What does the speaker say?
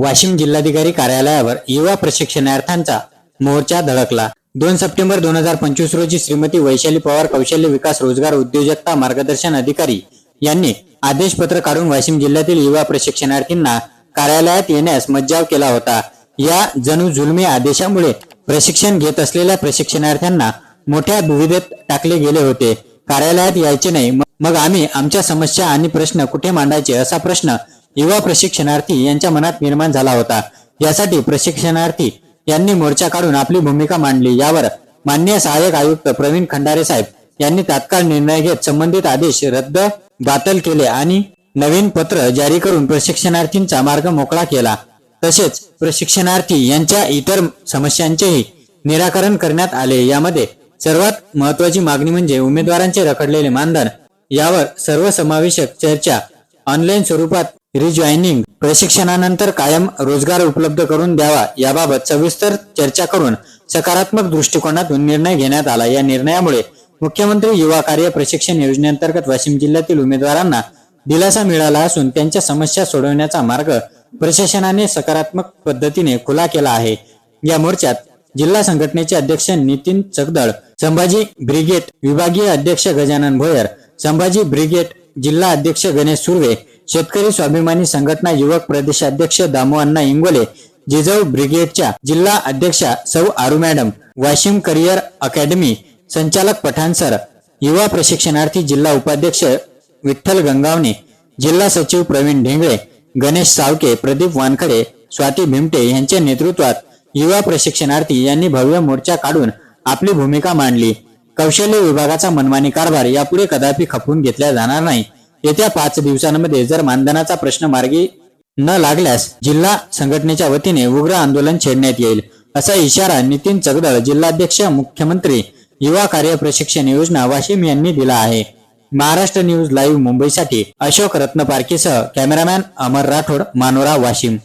वाशिम जिल्हाधिकारी कार्यालयावर युवा प्रशिक्षणार्थांचा मोर्चा धडकला. दोन सप्टेंबर दोन हजार पंचवीस रोजी श्रीमती वैशाली पवार कौशल्य विकास रोजगार उद्योजकता मार्गदर्शन अधिकारी यांनी आदेशपत्र काढून वाशिम जिल्ह्यातील युवा प्रशिक्षणार्थींना कार्यालयात येण्यास मज्जाव केला होता. या जणू जुलमी आदेशामुळे प्रशिक्षण घेत असलेल्या प्रशिक्षणार्थ्यांना मोठ्या दुविधेत टाकले गेले होते. कार्यालयात यायचे नाही. मग आम्ही आमच्या समस्या आणि प्रश्न कुठे मांडायचे असा प्रश्न युवा प्रशिक्षणार्थी यांच्या मनात निर्माण झाला होता. यासाठी प्रशिक्षणार्थी यांनी मोर्चा काढून आपली भूमिका मांडली. यावर माननीय सहाय्यक आयुक्त प्रवीण खंडारे साहेब यांनी तात्काळ निर्णय घेत संबंधित आदेश रद्द बातल केले आणि नवीन पत्र जारी करून प्रशिक्षणार्थींचा मार्ग मोकळा केला. तसेच प्रशिक्षणार्थी यांच्या इतर समस्यांचेही निराकरण करण्यात आले. यामध्ये सर्वात महत्वाची मागणी म्हणजे उमेदवारांचे रखडलेले मानधन. यावर सर्वसमावेशक चर्चा ऑनलाईन स्वरूपात रिजॉईनिंग प्रशिक्षणानंतर कायम रोजगार उपलब्ध करून द्यावा याबाबत सविस्तर चर्चा करून सकारात्मक दृष्टिकोनातून निर्णय घेण्यात आला. या निर्णयामुळे मुख्यमंत्री युवा कार्य प्रशिक्षण योजनेअंतर्गत वाशिम जिल्ह्यातील उमेदवारांना दिलासा मिळाला असून त्यांच्या समस्या सोडवण्याचा मार्ग प्रशासनाने सकारात्मक पद्धतीने खुला केला आहे. या मोर्चात जिल्हा संघटनेचे अध्यक्ष नितीन चगदळ संभाजी ब्रिगेड विभागीय अध्यक्ष गजानन भोयर संभाजी ब्रिगेड जिल्हा अध्यक्ष गणेश सुर्वे शेतकरी स्वाभिमानी संघटना युवक प्रदेशाध्यक्ष दामोअण्णा इंगोले जिजाऊ ब्रिगेडच्या जिल्हा अध्यक्षा सौ Aru madam Washim career academy संचालक पठाण सर युवा प्रशिक्षणार्थी जिल्हा उपाध्यक्ष विठ्ठल गंगावणे जिल्हा सचिव प्रवीण ढेंगळे गणेश सावके प्रदीप वानखडे स्वाती भिमटे यांच्या नेतृत्वात युवा प्रशिक्षणार्थी यांनी भव्य मोर्चा काढून आपली भूमिका मांडली. कौशल्य विभागाचा मनमानी कारभार यापुढे कदापि खपवून घेतला जाणार नाही. येत्या पाच दिवसांमध्ये जर मानधनाचा प्रश्न मार्गी न लागल्यास जिल्हा संघटनेच्या वतीने उग्र आंदोलन छेडण्यात येईल असा इशारा नितीन चगदळ जिल्हाध्यक्ष मुख्यमंत्री युवा कार्य प्रशिक्षण योजना वाशिम यांनी दिला आहे. महाराष्ट्र न्यूज लाईव्ह मुंबईसाठी अशोक रत्नपारखेसह कॅमेरामॅन अमर राठोड मानोरा वाशिम.